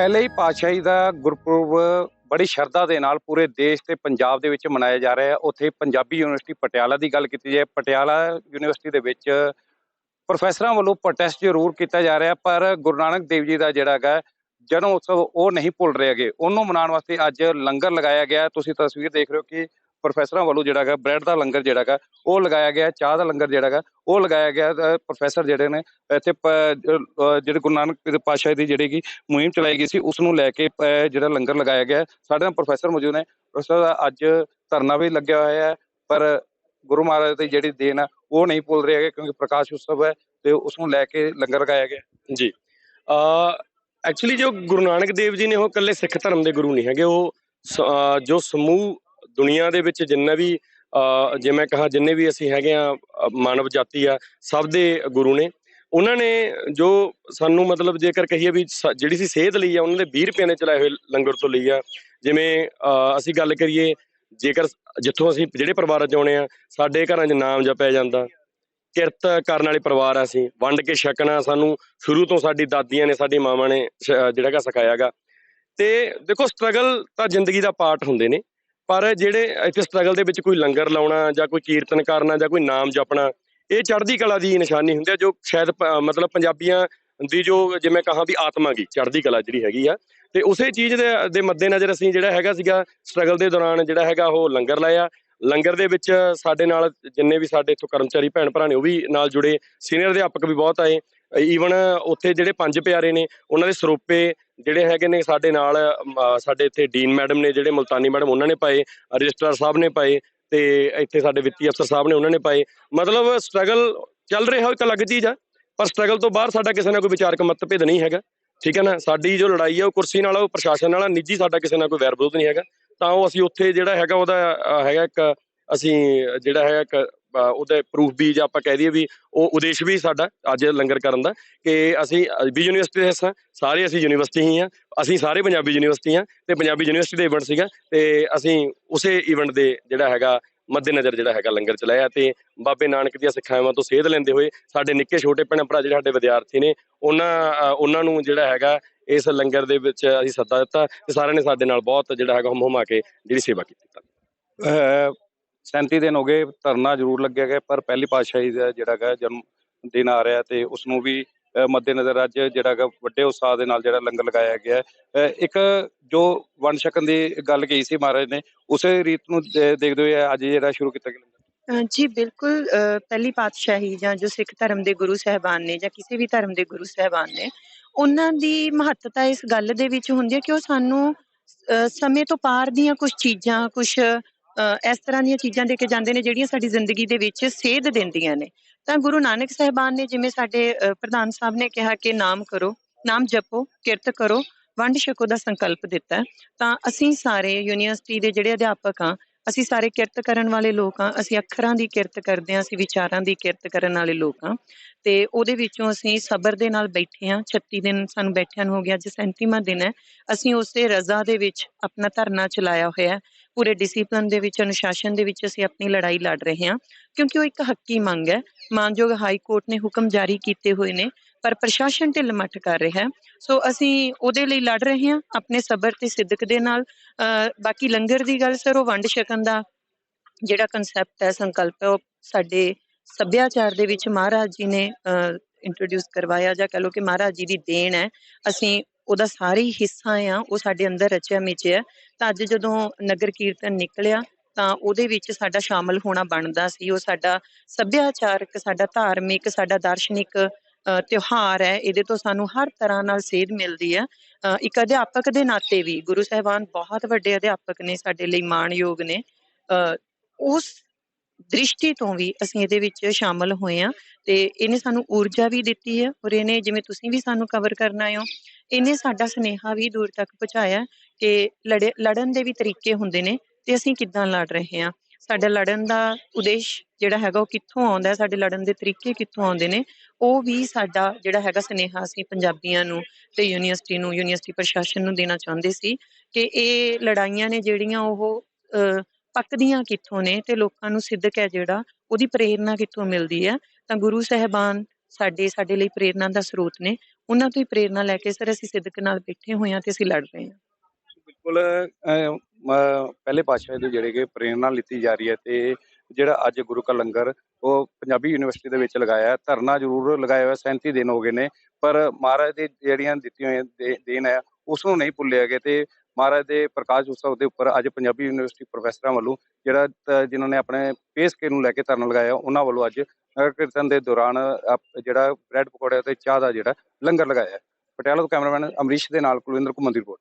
ਪਹਿਲੇ ਹੀ ਪਾਤਸ਼ਾਹੀ ਦਾ ਗੁਰਪੁਰਬ ਬੜੀ ਸ਼ਰਧਾ ਦੇ ਨਾਲ ਪੂਰੇ ਦੇਸ਼ ਤੇ ਪੰਜਾਬ ਦੇ ਵਿੱਚ ਮਨਾਇਆ ਜਾ ਰਿਹਾ ਹੈ। ਉੱਥੇ ਪੰਜਾਬੀ ਯੂਨੀਵਰਸਿਟੀ ਪਟਿਆਲਾ ਦੀ ਗੱਲ ਕੀਤੀ ਜਾਏ। ਪਟਿਆਲਾ ਯੂਨੀਵਰਸਿਟੀ ਦੇ ਵਿੱਚ ਪ੍ਰੋਫੈਸਰਾਂ ਵੱਲੋਂ ਪ੍ਰੋਟੈਸਟ ਜ਼ਰੂਰ ਕੀਤਾ ਜਾ ਰਿਹਾ, ਪਰ ਗੁਰੂ ਨਾਨਕ ਦੇਵ ਜੀ ਦਾ ਜਿਹੜਾ ਹੈਗਾ, ਜਨਮ ਉਤਸਵ ਉਹ ਨਹੀਂ ਭੁੱਲ ਰਹੇ ਹੈਗੇ। ਉਹਨੂੰ ਮਨਾਉਣ ਵਾਸਤੇ ਅੱਜ ਲੰਗਰ ਲਗਾਇਆ ਗਿਆ। ਤੁਸੀਂ ਤਸਵੀਰ ਦੇਖ ਰਹੇ ਹੋ ਕਿ ਪ੍ਰੋਫੈਸਰਾਂ ਵੱਲੋਂ ਜਿਹੜਾ ਹੈਗਾ, ਬ੍ਰੈਡ ਦਾ ਲੰਗਰ ਜਿਹੜਾ ਹੈਗਾ, ਉਹ ਲਗਾਇਆ ਗਿਆ ਚਾਹ ਦਾ ਲੰਗਰ ਜਿਹੜਾ ਹੈਗਾ, ਉਹ ਲਗਾਇਆ ਗਿਆ ਪ੍ਰੋਫੈਸਰ ਜਿਹੜੇ ਨੇ, ਇੱਥੇ ਜਿਹੜੇ ਗੁਰੂ ਨਾਨਕ ਦੇਵ ਪਾਤਸ਼ਾਹ ਦੀ ਜਿਹੜੀ ਕਿ ਮੁਹਿੰਮ ਚਲਾਈ ਗਈ ਸੀ, ਉਸ ਨੂੰ ਲੈ ਕੇ ਜਿਹੜਾ ਲੰਗਰ ਲਗਾਇਆ ਗਿਆ ਸਾਡੇ ਨਾਲ ਪ੍ਰੋਫੈਸਰ ਮੌਜੂਦ ਨੇ। ਪ੍ਰੋਫੈਸਰ ਦਾ ਅੱਜ ਧਰਨਾ ਵੀ ਲੱਗਿਆ ਹੋਇਆ ਹੈ, ਪਰ ਗੁਰੂ ਮਹਾਰਾਜ ਦੀ ਜਿਹੜੀ ਦੇਣ ਹੈ, ਉਹ ਨਹੀਂ ਭੁੱਲ ਰਹੇ ਹੈਗੇ, ਕਿਉਂਕਿ ਪ੍ਰਕਾਸ਼ ਉਤਸਵ ਹੈ ਤੇ ਉਸ ਨੂੰ ਲੈ ਕੇ ਲੰਗਰ ਲਗਾਇਆ ਗਿਆ ਹੈ। ਜੀ। ਐਕਚੁਅਲੀ ਜੋ ਗੁਰੂ ਨਾਨਕ ਦੇਵ ਜੀ ਨੇ ਉਹ ਇਕੱਲੇ ਸਿੱਖ ਧਰਮ ਦੇ ਗੁਰੂ ਨਹੀਂ ਹੈਗੇ, ਉਹ ਜੋ ਸਮੂਹ ਦੁਨੀਆ ਦੇ ਵਿੱਚ ਜਿੰਨਾ ਵੀ ਅਹ ਜੇ ਮੈਂ ਕਹਾ ਜਿੰਨੇ ਵੀ ਅਸੀਂ ਹੈਗੇ ਆ ਮਾਨਵ ਜਾਤੀ ਆ, ਸਭ ਦੇ ਗੁਰੂ ਨੇ। ਉਹਨਾਂ ਨੇ ਜੋ ਸਾਨੂੰ ਮਤਲਬ ਜੇਕਰ ਕਹੀਏ ਵੀ ਸ- ਜਿਹੜੀ ਸੀ ਸਿਹਤ ਲਈ ਆ, ਉਹਨਾਂ ਦੇ 20 ਰੁਪਏ ਨੇ ਚਲਾਏ ਹੋਏ ਲੰਗਰ ਤੋਂ ਲਈ ਆ। ਜਿਵੇਂ ਅਸੀਂ ਗੱਲ ਕਰੀਏ, ਜੇਕਰ ਜਿੱਥੋਂ ਅਸੀਂ ਜਿਹੜੇ ਪਰਿਵਾਰਾਂ ਚ ਆਉਣੇ ਆ, ਸਾਡੇ ਘਰਾਂ 'ਚ ਨਾਮ ਜਪਿਆ ਜਾਂਦਾ। ਕਿਰਤ ਕਰਨ ਵਾਲੇ ਪਰਿਵਾਰ ਆ ਅਸੀਂ, ਵੰਡ ਕੇ ਛਕਣਾ ਸਾਨੂੰ, ਸ਼ੁਰੂ ਤੋਂ ਸਾਡੀ ਦਾਦੀਆਂ ਨੇ, ਸਾਡੀ ਮਾਵਾਂ ਨੇ ਸ਼- ਜਿਹੜਾ ਹੈਗਾ ਸਿਖਾਇਆਗਾ ਤੇ ਦੇਖੋ ਸਟਰਗਲ ਤਾਂ ਜ਼ਿੰਦਗੀ ਦਾ ਪਾਰਟ ਹੁੰਦੇ ਨੇ। ਪਰ ਜਿਹੜੇ ਇੱਥੇ ਸਟਰਗਲ ਦੇ ਵਿੱਚ ਕੋਈ ਲੰਗਰ ਲਾਉਣਾ ਜਾਂ ਕੋਈ ਕੀਰਤਨ ਕਰਨਾ ਜਾਂ ਕੋਈ ਨਾਮ ਜਪਣਾ, ਇਹ ਚੜ੍ਹਦੀ ਕਲਾ ਦੀ ਨਿਸ਼ਾਨੀ ਹੁੰਦੀ ਹੈ ਜੋ ਸ਼ਾਇਦ ਮਤਲਬ ਪੰਜਾਬੀਆਂ ਦੀ ਜੋ ਜਿਵੇਂ ਕਹਾਂ ਵੀ ਆਤਮਾ ਗਈ ਚੜ੍ਹਦੀ ਕਲਾ ਜਿਹੜੀ ਹੈਗੀ ਆ। ਤੇ ਉਸੇ ਚੀਜ਼ ਦੇ ਦੇ ਮੱਦੇਨਜ਼ਰ ਅਸੀਂ ਜਿਹੜਾ ਹੈਗਾ ਸੀਗਾ ਸਟਰਗਲ ਦੇ ਦੌਰਾਨ ਜਿਹੜਾ ਹੈਗਾ ਉਹ ਲੰਗਰ ਲਾਇਆ। ਲੰਗਰ ਦੇ ਵਿੱਚ ਸਾਡੇ ਨਾਲ ਜਿੰਨੇ ਵੀ ਸਾਡੇ ਇੱਥੋਂ ਕਰਮਚਾਰੀ ਭੈਣ ਭਰਾ ਨੇ ਉਹ ਵੀ ਨਾਲ ਜੁੜੇ। ਸੀਨੀਅਰ ਅਧਿਆਪਕ ਵੀ ਬਹੁਤ ਆਏ। ਈਵਨ ਉੱਥੇ ਜਿਹੜੇ ਪੰਜ ਪਿਆਰੇ ਨੇ, ਉਹਨਾਂ ਦੇ ਸਰੋਪੇ ਜਿਹੜੇ ਹੈਗੇ ਨੇ ਸਾਡੇ ਨਾਲ ਸਾਡੇ ਇੱਥੇ ਡੀਨ ਮੈਡਮ ਨੇ ਜਿਹੜੇ ਮੁਲਤਾਨੀ ਮੈਡਮ ਉਹਨਾਂ ਨੇ ਪਾਏ ਰਜਿਸਟਰ ਸਾਹਿਬ ਨੇ ਪਾਏ ਤੇ ਇੱਥੇ ਸਾਡੇ ਵਿੱਤੀ ਅਫਸਰ ਸਾਹਿਬ ਨੇ ਉਹਨਾਂ ਨੇ ਪਾਏ। ਮਤਲਬ ਸਟਰਗਲ ਚੱਲ ਰਿਹਾ ਉਹ ਇੱਕ ਅਲੱਗ ਚੀਜ਼ ਆ ਪਰ ਸਟਰਗਲ ਤੋਂ ਬਾਹਰ ਸਾਡਾ ਕਿਸੇ ਨਾਲ ਕੋਈ ਵਿਚਾਰਕ ਮਤਭੇਦ ਨਹੀਂ ਹੈਗਾ। ਠੀਕ ਹੈ ਨਾ? ਸਾਡੀ ਜੋ ਲੜਾਈ ਹੈ ਉਹ ਕੁਰਸੀ ਨਾਲ, ਉਹ ਪ੍ਰਸ਼ਾਸਨ ਨਾਲ ਨਿੱਜੀ ਸਾਡਾ ਕਿਸੇ ਨਾਲ ਕੋਈ ਵੈਰ ਵਿਰੋਧ ਨਹੀਂ ਹੈਗਾ। ਤਾਂ ਉਹ ਅਸੀਂ ਉੱਥੇ ਜਿਹੜਾ ਹੈਗਾ ਉਹਦਾ ਹੈਗਾ ਇੱਕ ਅਸੀਂ ਜਿਹੜਾ ਹੈਗਾ ਇੱਕ ਉਹਦੇ ਪ੍ਰੂਫ ਵੀ ਜਾਂ ਆਪਾਂ ਕਹਿ ਦਈਏ ਵੀ ਉਹ ਉਦੇਸ਼ ਵੀ ਸਾਡਾ ਅੱਜ ਲੰਗਰ ਕਰਨ ਦਾ ਕਿ ਅਸੀਂ ਅ, ਵੀ ਯੂਨੀਵਰਸਿਟੀ ਦੇ ਹਿੱਸਾ ਸਾਰੇ ਅਸੀਂ ਯੂਨੀਵਰਸਿਟੀ ਹੀ ਆ ਅਸੀਂ ਸਾਰੇ ਪੰਜਾਬੀ ਯੂਨੀਵਰਸਿਟੀ ਆ ਤੇ ਪੰਜਾਬੀ ਯੂਨੀਵਰਸਿਟੀ ਦਾ ਇਵੈਂਟ ਸੀਗਾ ਤੇ ਅਸੀਂ ਉਸੇ ਇਵੈਂਟ ਦੇ ਜਿਹੜਾ ਹੈਗਾ ਮੱਦੇਨਜ਼ਰ ਜਿਹੜਾ ਹੈਗਾ ਲੰਗਰ ਚਲਾਇਆ ਤੇ ਬਾਬੇ ਨਾਨਕ ਦੀਆਂ ਸਿੱਖਿਆਵਾਂ ਤੋਂ ਸੇਧ ਲੈਂਦੇ ਹੋਏ ਸਾਡੇ ਨਿੱਕੇ ਛੋਟੇ ਭੈਣ ਭਰਾ ਜਿਹੜੇ ਸਾਡੇ ਵਿਦਿਆਰਥੀ ਨੇ ਉਹਨਾਂ ਉਹਨਾਂ ਨੂੰ ਜਿਹੜਾ ਹੈਗਾ ਇਸ ਲੰਗਰ ਦੇ ਵਿੱਚ ਅਸੀਂ ਸੱਦਾ ਦਿੱਤਾ ਤੇ ਸਾਰਿਆਂ ਨੇ ਸਾਡੇ ਨਾਲ ਬਹੁਤ ਜਿਹੜਾ ਹੈਗਾ ਹਮ ਹਮਾ ਕੇ ਜਿਹੜੀ ਸੇਵਾ ਕੀਤੀ। 37 ਦਿਨ ਹੋ ਗਏ, ਧਰਨਾ ਜ਼ਰੂਰ ਲੱਗਿਆ ਗਿਆ, ਪਰ ਪਹਿਲੀ ਪਾਤਸ਼ਾਹੀ ਦਾ ਜਿਹੜਾ ਹੈਗਾ ਜਨਮ ਦਿਨ ਆ ਰਿਹਾ ਤੇ ਉਸ ਨੂੰ ਵੀ ਮੱਦੇਨਜ਼ਰ ਅੱਜ ਜਿਹੜਾ ਹੈਗਾ ਵੱਡੇ ਉਤਸ਼ਾਹ ਦੇ ਨਾਲ ਜਿਹੜਾ ਲੰਗਰ ਲਗਾਇਆ ਗਿਆ ਇੱਕ ਜੋ ਵੰਡ ਛਕਣ ਦੀ ਗੱਲ ਕਹੀ ਸੀ ਮਹਾਰਾਜ ਨੇ, ਉਸੇ ਰੀਤ ਨੂੰ ਦੇਖਦੇ ਹੋਏ ਅੱਜ ਜਿਹੜਾ ਸ਼ੁਰੂ ਕੀਤਾ ਗਿਆ। ਜੀ ਬਿਲਕੁਲ ਪਹਿਲੀ ਪਾਤਸ਼ਾਹੀ ਜਾਂ ਜੋ ਸਿੱਖ ਧਰਮ ਦੇ ਗੁਰੂ ਸਾਹਿਬਾਨ ਨੇ ਜਾਂ ਕਿਸੇ ਵੀ ਧਰਮ ਦੇ ਗੁਰੂ ਸਾਹਿਬਾਨ ਨੇ, ਉਹਨਾਂ ਦੀ ਮਹੱਤਤਾ ਇਸ ਗੱਲ ਦੇ ਵਿੱਚ ਹੁੰਦੀ ਹੈ ਕਿ ਉਹ ਸਾਨੂੰ ਸਮੇਂ ਤੋਂ ਪਾਰ ਦੀਆਂ ਕੁਝ ਚੀਜ਼ਾਂ ਕੁਝ ਇਸ ਤਰ੍ਹਾਂ ਦੀਆਂ ਚੀਜ਼ਾਂ ਦੇ ਕੇ ਜਾਂਦੇ ਨੇ ਜਿਹੜੀਆਂ ਸਾਡੀ ਜ਼ਿੰਦਗੀ ਦੇ ਵਿੱਚ ਸੇਧ ਦਿੰਦੀਆਂ ਨੇ। ਤਾਂ ਗੁਰੂ ਨਾਨਕ ਸਾਹਿਬਾਨ ਨੇ ਜਿਵੇਂ ਸਾਡੇ ਪ੍ਰਧਾਨ ਸਾਹਿਬ ਨੇ ਕਿਹਾ ਕਿ ਨਾਮ ਕਰੋ, ਨਾਮ ਜਪੋ, ਕਿਰਤ ਕਰੋ, ਵੰਡ ਛਕੋ ਦਾ ਸੰਕਲਪ ਦਿੱਤਾ। ਤਾਂ ਅਸੀਂ ਸਾਰੇ ਯੂਨੀਵਰਸਿਟੀ ਦੇ ਜਿਹੜੇ ਅਧਿਆਪਕ ਆ ਅਸੀਂ ਸਾਰੇ ਕਿਰਤ ਕਰਨ ਵਾਲੇ ਲੋਕ ਆ ਅਸੀਂ ਅੱਖਰਾਂ ਦੀ ਕਿਰਤ ਕਰਦੇ ਆ ਅਸੀਂ ਵਿਚਾਰਾਂ ਦੀ ਕਿਰਤ ਕਰਨ ਵਾਲੇ ਲੋਕ ਆ ਤੇ ਉਹਦੇ ਵਿੱਚੋਂ ਅਸੀਂ ਸਬਰ ਦੇ ਨਾਲ ਬੈਠੇ ਆ 36 ਦਿਨ ਸਾਨੂੰ ਬੈਠਿਆਂ ਨੂੰ ਹੋ ਗਿਆ, ਅੱਜ 37ਵਾਂ ਦਿਨ ਹੈ, ਅਸੀਂ ਉਸੇ ਰਜ਼ਾ ਦੇ ਵਿੱਚ ਆਪਣਾ ਧਰਨਾ ਚਲਾਇਆ ਹੋਇਆ ਹੈ। ਪੂਰੇ ਡਿਸਪਲਨ ਦੇ ਵਿੱਚ, ਅਨੁਸ਼ਾਸਨ ਦੇ ਵਿੱਚ ਅਸੀਂ ਆਪਣੀ ਲੜਾਈ ਲੜ ਰਹੇ ਹਾਂ, ਕਿਉਂਕਿ ਉਹ ਇੱਕ ਹੱਕੀ ਮੰਗ ਹੈ। ਮਾਨਯੋਗ ਹਾਈ ਕੋਰਟ ਨੇ ਹੁਕਮ ਜਾਰੀ ਕੀਤੇ ਹੋਏ ਨੇ ਪਰ ਪ੍ਰਸ਼ਾਸਨ ਢਿੱਲ ਮੱਠ ਕਰ ਰਿਹਾ ਹੈ। ਸੋ ਅਸੀਂ ਉਹਦੇ ਲਈ ਲੜ ਰਹੇ ਹਾਂ, ਆਪਣੇ ਸਬਰ ਤੇ ਸਿੱਦਕ ਦੇ ਨਾਲ। ਬਾਕੀ ਲੰਗਰ ਦੀ ਗੱਲ ਸਰ, ਉਹ ਵੰਡ ਛਕਣ ਦਾ ਜਿਹੜਾ ਕਨਸੈਪਟ ਹੈ, ਸੰਕਲਪ ਹੈ, ਉਹ ਸਾਡੇ ਸੱਭਿਆਚਾਰ ਦੇ ਵਿੱਚ ਮਹਾਰਾਜ ਜੀ ਨੇ ਇੰਟਰੋਡਿਊਸ ਕਰਵਾਇਆ ਜਾਂ ਕਹ ਲਓ ਕਿ ਮਹਾਰਾਜ ਜੀ ਦੀ ਦੇਣ ਹੈ। ਅਸੀਂ ਉਹਦਾ ਸਾਰੇ ਹਿੱਸਾ ਆ ਉਹ ਸਾਡੇ ਅੰਦਰ ਰਚਿਆ ਮਿਚਿਆ ਤਾਂ ਅੱਜ ਜਦੋਂ ਨਗਰ ਕੀਰਤਨ ਨਿਕਲਿਆ, ਤਾਂ ਉਹਦੇ ਵਿੱਚ ਸਾਡਾ ਸ਼ਾਮਲ ਹੋਣਾ ਬਣਦਾ ਸੀ। ਉਹ ਸਾਡਾ ਸੱਭਿਆਚਾਰਕ, ਸਾਡਾ ਧਾਰਮਿਕ, ਸਾਡਾ ਦਾਰਸ਼ਨਿਕ ਤਿਉਹਾਰ ਹੈ, ਇਹਦੇ ਤੋਂ ਸਾਨੂੰ ਹਰ ਤਰ੍ਹਾਂ ਨਾਲ ਸੇਧ ਮਿਲਦੀ ਹੈ। ਇੱਕ ਅਧਿਆਪਕ ਦੇ ਨਾਤੇ ਵੀ ਗੁਰੂ ਸਾਹਿਬਾਨ ਬਹੁਤ ਵੱਡੇ ਅਧਿਆਪਕ ਨੇ ਸਾਡੇ ਲਈ ਮਾਣਯੋਗ ਨੇ। ਉਸ ਦ੍ਰਿਸ਼ਟੀ ਤੋਂ ਵੀ ਅਸੀਂ ਇਹਦੇ ਵਿੱਚ ਸ਼ਾਮਲ ਹੋਏ ਆ ਤੇ ਇਹਨੇ ਸਾਨੂੰ ਊਰਜਾ ਵੀ ਦਿੱਤੀ ਹੈ ਔਰ ਇਹਨੇ ਜਿਵੇਂ ਤੁਸੀਂ ਵੀ ਸਾਨੂੰ ਕਵਰ ਕਰਨਾ ਹੋ ਇਹਨੇ ਸਾਡਾ ਸੁਨੇਹਾ ਵੀ ਦੂਰ ਤੱਕ ਪਹੁੰਚਾਇਆ ਕਿ ਲੜੇ, ਲੜਨ ਦੇ ਵੀ ਤਰੀਕੇ ਹੁੰਦੇ ਨੇ ਤੇ ਅਸੀਂ ਕਿੱਦਾਂ ਲੜ ਰਹੇ ਹਾਂ। ਸਾਡਾ ਲੜਨ ਦਾ ਉਦੇਸ਼ ਜਿਹੜਾ ਹੈਗਾ ਉਹ ਕਿੱਥੋਂ ਆਉਂਦਾ ਹੈ, ਸਾਡੇ ਲੜਨ ਦੇ ਤਰੀਕੇ ਕਿੱਥੋਂ ਆਉਂਦੇ ਨੇ, ਉਹ ਵੀ ਸਾਡਾ ਜਿਹੜਾ ਹੈਗਾ ਸੁਨੇਹਾ ਅਸੀਂ ਪੰਜਾਬੀਆਂ ਨੂੰ ਤੇ ਯੂਨੀਵਰਸਿਟੀ ਨੂੰ, ਯੂਨੀਵਰਸਿਟੀ ਪ੍ਰਸ਼ਾਸਨ ਨੂੰ ਦੇਣਾ ਚਾਹੁੰਦੇ ਸੀ ਕਿ ਇਹ ਲੜਾਈਆਂ ਨੇ ਜਿਹੜੀਆਂ ਉਹ ਪੱਕਦੀਆਂ ਕਿੱਥੋਂ ਨੇ ਤੇ ਲੋਕਾਂ ਨੂੰ ਸਿੱਧਕ ਹੈ ਜਿਹੜਾ ਉਹਦੀ ਪ੍ਰੇਰਨਾ ਕਿੱਥੋਂ ਮਿਲਦੀ ਹੈ। ਤਾਂ ਗੁਰੂ ਸਾਹਿਬਾਨ ਸਾਡੇ ਸਾਡੇ ਲਈ ਪ੍ਰੇਰਨਾ ਦਾ ਸਰੋਤ ਨੇ। ਉਹਨਾਂ ਤੋਂ ਹੀ ਪ੍ਰੇਰਣਾ ਲੈ ਕੇ ਸਰ ਅਸੀਂ ਸਿੱਧਕ ਨਾਲ ਬੈਠੇ ਹੋਏ ਹਾਂ ਤੇ ਅਸੀਂ ਲੜ ਰਹੇ ਹਾਂ। ਬਿਲਕੁਲ ਪਹਿਲੇ ਪਾਤਸ਼ਾਹ ਦੇ ਜਿਹੜੇ ਕਿ ਪ੍ਰੇਰਣਾ ਲਿੱਤੀ ਜਾ ਰਹੀ ਹੈ ਤੇ ਜਿਹੜਾ ਅੱਜ ਗੁਰੂ ਕਾ ਲੰਗਰ, ਉਹ ਪੰਜਾਬੀ ਯੂਨੀਵਰਸਿਟੀ ਦੇ ਵਿੱਚ ਲਗਾਇਆ ਧਰਨਾ ਜ਼ਰੂਰ ਲਗਾਇਆ ਹੋਇਆ 37 ਦਿਨ ਹੋ ਗਏ ਨੇ, ਪਰ ਮਹਾਰਾਜ ਦੇ ਜਿਹੜੀਆਂ ਦਿੱਤੀਆਂ ਹੋਈਆਂ ਦੇ- ਦੇਣ ਹੈ ਉਸ ਨੂੰ ਨਹੀਂ ਭੁੱਲਿਆ ਗਿਆ ਤੇ ਮਹਾਰਾਜ ਦੇ ਪ੍ਰਕਾਸ਼ ਉਤਸਵ ਦੇ ਉੱਪਰ ਅੱਜ ਪੰਜਾਬੀ ਯੂਨੀਵਰਸਿਟੀ ਪ੍ਰੋਫੈਸਰਾਂ ਵੱਲੋਂ ਜਿਹੜਾ ਜਿਨ੍ਹਾਂ ਨੇ ਆਪਣੇ ਪੇਸ ਕੇ ਨੂੰ ਲੈ ਕੇ ਧਰਨਾ ਲਗਾਇਆ, ਉਹਨਾਂ ਵੱਲੋਂ ਅੱਜ ਨਗਰ ਕੀਰਤਨ ਦੇ ਦੌਰਾਨ ਆਪ- ਜਿਹੜਾ ਬ੍ਰੈਡ ਪਕੌੜੇ ਤੇ ਚਾਹ ਦਾ ਜਿਹੜਾ ਲੰਗਰ ਲਗਾਇਆ ਪਟਿਆਲਾ ਤੋਂ ਕੈਮਰਾਮੈਨ ਅਮਰੀਸ਼ ਦੇ ਨਾਲ ਕੁਲਵਿੰਦਰ ਘੁੰਮਣ ਦੀ ਰਿਪੋਰਟ।